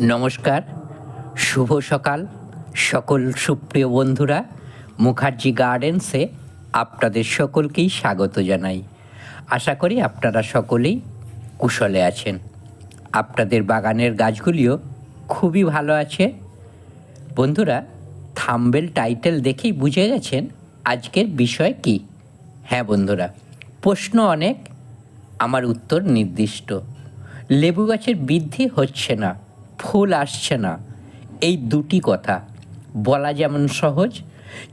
নমস্কার, শুভ সকাল। সকল সুপ্রিয় বন্ধুরা, মুখার্জি গার্ডেন্সে আপনাদের সকলকেই স্বাগত জানাই। আশা করি আপনারা সকলেই কুশলে আছেন। আপনাদের বাগানের গাছগুলিও খুবই ভালো আছে। বন্ধুরা, থাম্বেল টাইটেল দেখেই বুঝে গেছেন আজকের বিষয় কি? হ্যাঁ বন্ধুরা, প্রশ্ন অনেক, আমার উত্তর নির্দিষ্ট। লেবু গাছের বৃদ্ধি হচ্ছে না। ফুল আসছে না। এই দুটি কথা বলা যেমন সহজ,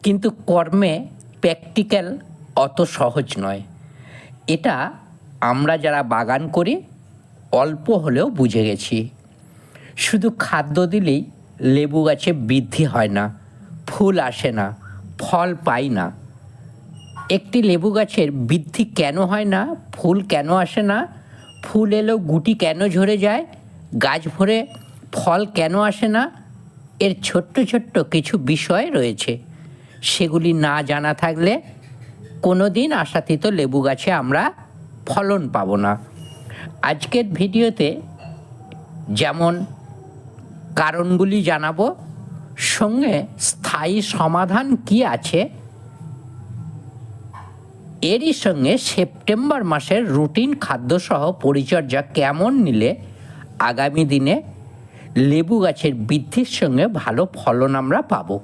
কিন্তু কর্মে প্র্যাকটিক্যাল অত সহজ নয়। এটা আমরা যারা বাগান করি, অল্প হলেও বুঝে গেছি। শুধু খাদ্য দিলেই লেবু গাছে বৃদ্ধি হয় না, ফুল আসে না, ফল পাই না। একটি লেবু গাছের বৃদ্ধি কেন হয় না, ফুল কেন আসে না, ফুল এলেও গুটি কেন ঝরে যায়, গাছ ভরে ফল কেন আসে না? এর ছোট্ট ছোট্ট কিছু বিষয় রয়েছে। সেগুলি না জানা থাকলে কোনো দিন আশাতীত লেবু গাছে আমরা ফলন পাব না। আজকের ভিডিওতে যেমন কারণগুলি জানাব, সঙ্গে স্থায়ী সমাধান কি আছে, এরই সঙ্গে সেপ্টেম্বর মাসের রুটিন খাদ্যসহ পরিচর্যা কেমন নিলে আগামী দিনে লেবু গাছের বৃদ্ধির সঙ্গে ভালো ফলন আমরা পাব।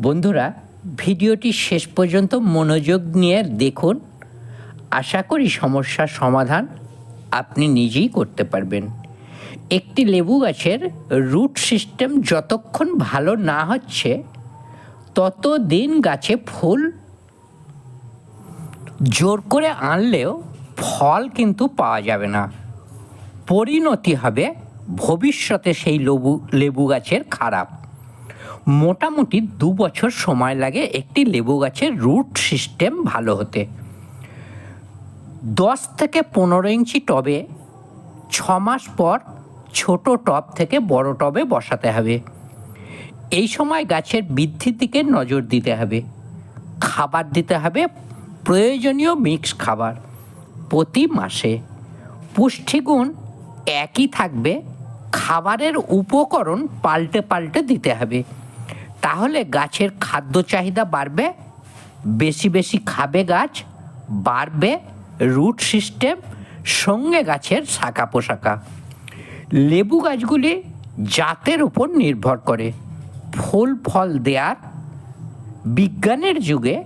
বন্ধুরা, ভিডিওটি শেষ পর্যন্ত মনোযোগ নিয়ে দেখুন। আশা করি সমস্যার সমাধান আপনি নিজেই করতে পারবেন। একটি লেবু গাছের রুট সিস্টেম যতক্ষণ ভালো না হচ্ছে তত দিন গাছে ফুল জোর করে আনলেও ফল কিন্তু পাওয়া যাবে না। পরিণতি হবে ভবিষ্যতে সেই লেবু লেবু গাছের খারাপ। মোটামুটি দু বছর সময় লাগে একটি লেবু গাছের রুট সিস্টেম ভালো হতে। দশ থেকে পনেরো ইঞ্চি টবে, ছ মাস পর ছোট টব থেকে বড় টবে বসাতে হবে। এই সময় গাছের বৃদ্ধির দিকে নজর দিতে হবে। খাবার দিতে হবে, প্রয়োজনীয় মিক্স খাবার প্রতি মাসে। পুষ্টিগুণ একই থাকবে খাবারের উপকরণ পাল্টে পাল্টে দিতে হবে। তাহলে গাছের খাদ্য চাহিদা বাড়বে, বেশি বেশি খাবে গাছ, বাড়বে রুট সিস্টেম, সঙ্গে গাছের শাখা পোশাকা লেবু গাছগুলি জাতের উপর নির্ভর করে। ফুল, ফল দেয়ার। বিজ্ঞানের যুগে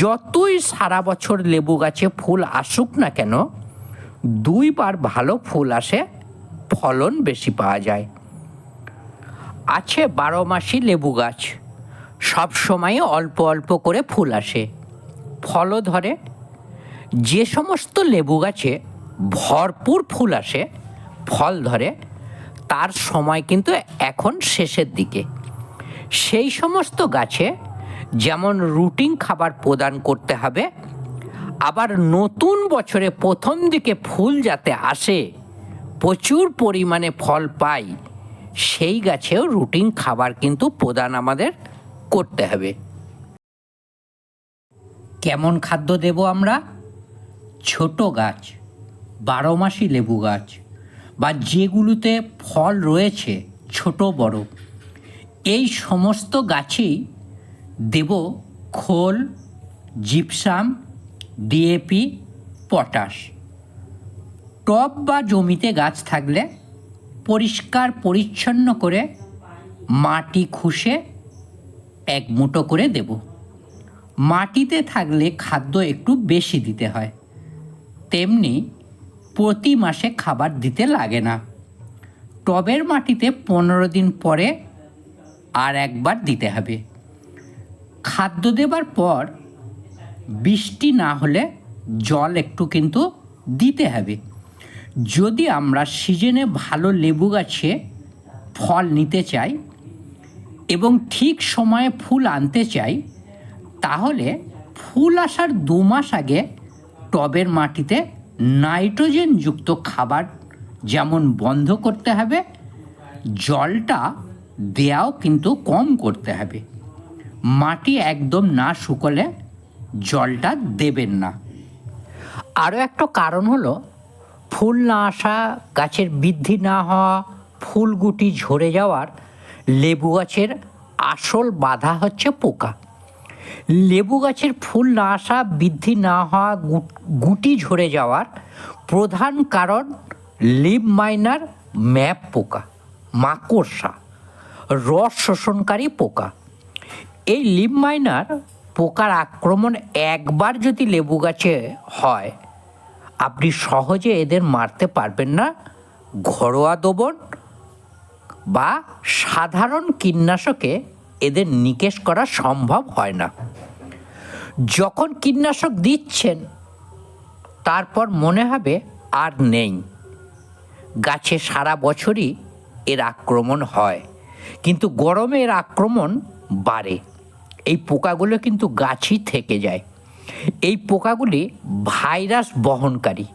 যতই সারা বছর লেবু গাছে ফুল আসুক না কেন, দুইবার ভালো ফুল আসে ফলন বেশি পাওয়া যায়। আছে বারো মাসি লেবু গাছ। সব সময় অল্প অল্প করে ফুল আসে। ফলও ধরে। যে সমস্ত লেবু গাছে ভরপুর ফুল আসে, ফল ধরে, তার সময় কিন্তু এখন শেষের দিকে। সেই সমস্ত গাছে যেমন রুটিন খাবার প্রদান করতে হবে, আবার নতুন বছরে প্রথম দিকে ফুল যাতে আসে প্রচুর পরিমাণে ফল পাই, সেই গাছেও রুটিন খাবার কিন্তু প্রদান আমাদের করতে হবে। কেমন খাদ্য দেব আমরা? ছোট গাছ, বারো মাসি লেবু গাছ, বা যেগুলোতে ফল রয়েছে, ছোট বড়, এই সমস্ত গাছেই দেব খোল, জিপসাম, ডিএপি, পটাশ। টব বা জমিতে গাছ থাকলে পরিষ্কার পরিচ্ছন্ন করে মাটি খুশে এক মুঠো করে দেব। মাটিতে থাকলে খাদ্য একটু বেশি দিতে হয়। তেমনি প্রতি মাসে খাবার দিতে লাগে না। টবের মাটিতে পনেরো দিন পরে আর একবার দিতে হবে। খাদ্য দেবার পর বৃষ্টি না হলে জল একটু কিন্তু দিতে হবে। যদি আমরা সিজনে ভালো লেবু গাছে ফল নিতে চাই এবং ঠিক সময়ে ফুল আনতে চাই, তাহলে ফুল আসার দু মাস আগে টবের মাটিতে নাইট্রোজেনযুক্ত খাবার যেমন বন্ধ করতে হবে, জলটা দেয়াও কিন্তু কম করতে হবে। মাটি একদম না শুকলে জলটা দেবেন না। আরও একটা কারণ হলো ফুল না আসা, গাছের বৃদ্ধি না হওয়া ফুলগুটি ঝরে যাওয়ার লেবু গাছের আসল বাধা হচ্ছে পোকা। লেবু গাছের ফুল না আসা, বৃদ্ধি না হওয়া গুটি ঝরে যাওয়ার প্রধান কারণ লিভ মাইনার ম্যাপ পোকা, মাকড়সা, রস শোষণকারী পোকা। এই লিভ মাইনার পোকার আক্রমণ একবার যদি লেবু গাছে হয় আপনি সহজে এদের মারতে পারবেন না। ঘরোয়া দোবন বা সাধারণ কীটনাশকে এদের নিকেশ করা সম্ভব হয় না। যখন কীটনাশক দিচ্ছেন, তারপর মনে হবে আর নেই। গাছে সারা বছরই এর আক্রমণ হয়, কিন্তু গরমে এর আক্রমণ বাড়ে। এই পোকাগুলো কিন্তু গাছই থেকে যায়। এই পোকাগুলি ভাইরাস বহনকারী।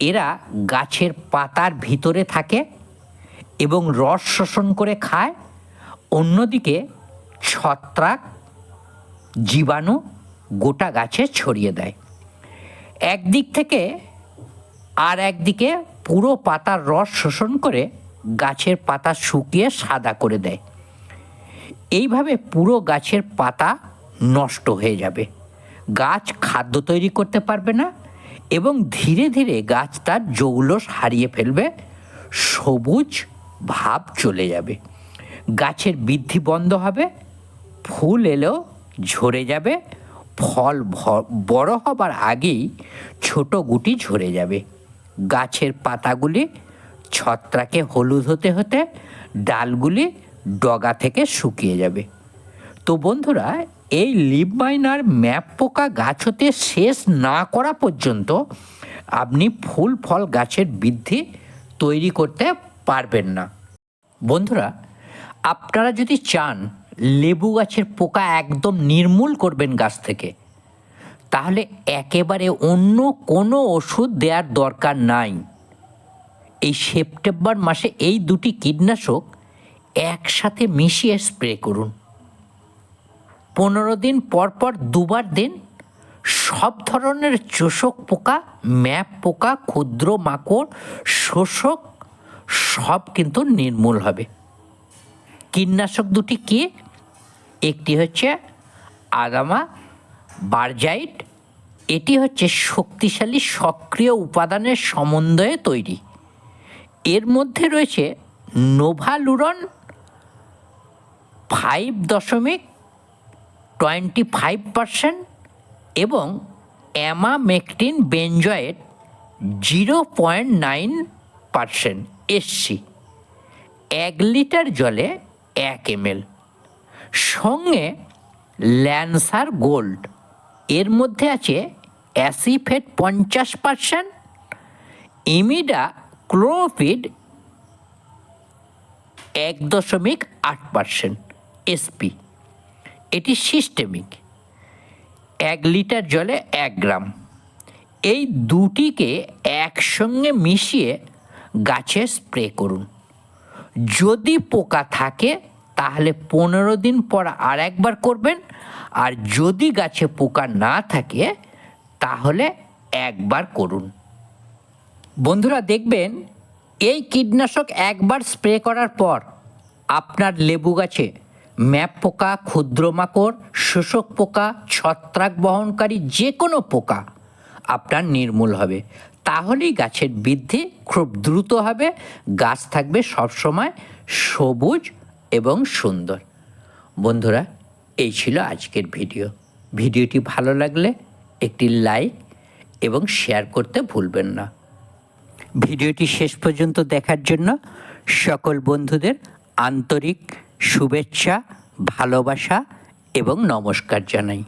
এরা গাছের পাতার ভিতরে থাকে এবং রস শোষণ করে খায়। অন্যদিকে ছত্রাক জীবাণু গোটা গাছে ছড়িয়ে দেয়। একদিক থেকে আর একদিকে পুরো পাতার রস শোষণ করে গাছের পাতা শুকিয়ে সাদা করে দেয়। এইভাবে পুরো গাছের পাতা নষ্ট হয়ে যাবে। গাছ খাদ্য তৈরি করতে পারবে না এবং ধীরে ধীরে গাছ তার জৌলস হারিয়ে ফেলবে, সবুজ ভাব চলে যাবে। গাছের বৃদ্ধি বন্ধ হবে, ফুল এলেও ঝরে যাবে, ফল বড় হবার আগেই ছোট গুটি ঝরে যাবে। গাছের পাতাগুলি ছত্রাকে হলুদ হতে হতে, ডালগুলি ডগা থেকে শুকিয়ে যাবে। তো বন্ধুরা এই লিভ মাইনার ম্যাপ পোকা গাছ হতে শেষ না করা পর্যন্ত আপনি ফুল ফল গাছের বৃদ্ধি তৈরি করতে পারবেন না। বন্ধুরা, আপনারা যদি চান লেবু গাছের পোকা একদম নির্মূল করবেন গাছ থেকে, তাহলে একেবারে অন্য কোনো ওষুধ দেওয়ার দরকার নাই। এই সেপ্টেম্বর মাসে এই দুটি কীটনাশক একসাথে মিশিয়ে স্প্রে করুন। পনেরো দিন পর পর দুবার দিন সব ধরনের চোষক পোকা, ম্যাপ পোকা, ক্ষুদ্র মাকড়, শোষক, সব কিন্তু নির্মূল হবে। কীটনাশক দুটি কি? একটি হচ্ছে আগামা বারজাইট, এটি হচ্ছে শক্তিশালী সক্রিয় উপাদানের সমন্বয়ে তৈরি। এর মধ্যে রয়েছে নোভালুরন ফাইভ দশমিক টোয়েন্টি ফাইভ পারসেন্ট এবং emamectin benzoate zero point nine percent SC এক লিটার জলে এক এমএল। সঙ্গে ল্যান্সার গোল্ড। এর মধ্যে আছে অ্যাসিফেট পঞ্চাশ পারসেন্ট ইমিডা ক্লোরোফিড এক দশমিক আট পারসেন্ট এসপি। এটি সিস্টেমিক এক লিটার জলে এক গ্রাম। এই দুটিকে একসঙ্গে মিশিয়ে গাছে স্প্রে করুন। যদি পোকা থাকে, তাহলে পনেরো দিন পর আর একবার করবেন। আর যদি গাছে পোকা না থাকে, তাহলে একবার করুন। বন্ধুরা, দেখবেন এই কীটনাশক একবার স্প্রে করার পর আপনার লেবু গাছে ম্যাপ পোকা, ক্ষুদ্র মাকড়, শোষক পোকা, ছত্রাক বহনকারী যে কোনো পোকা আপনার নির্মূল হবে। তাহলেই গাছের বৃদ্ধি খুব দ্রুত হবে। গাছ থাকবে সবসময় সবুজ এবং সুন্দর। বন্ধুরা, এই ছিল আজকের ভিডিও। ভিডিওটি ভালো লাগলে একটি লাইক এবং শেয়ার করতে ভুলবেন না। ভিডিওটি শেষ পর্যন্ত দেখার জন্য সকল বন্ধুদের আন্তরিক শুভেচ্ছা ভালোবাসা এবং নমস্কার জানাই।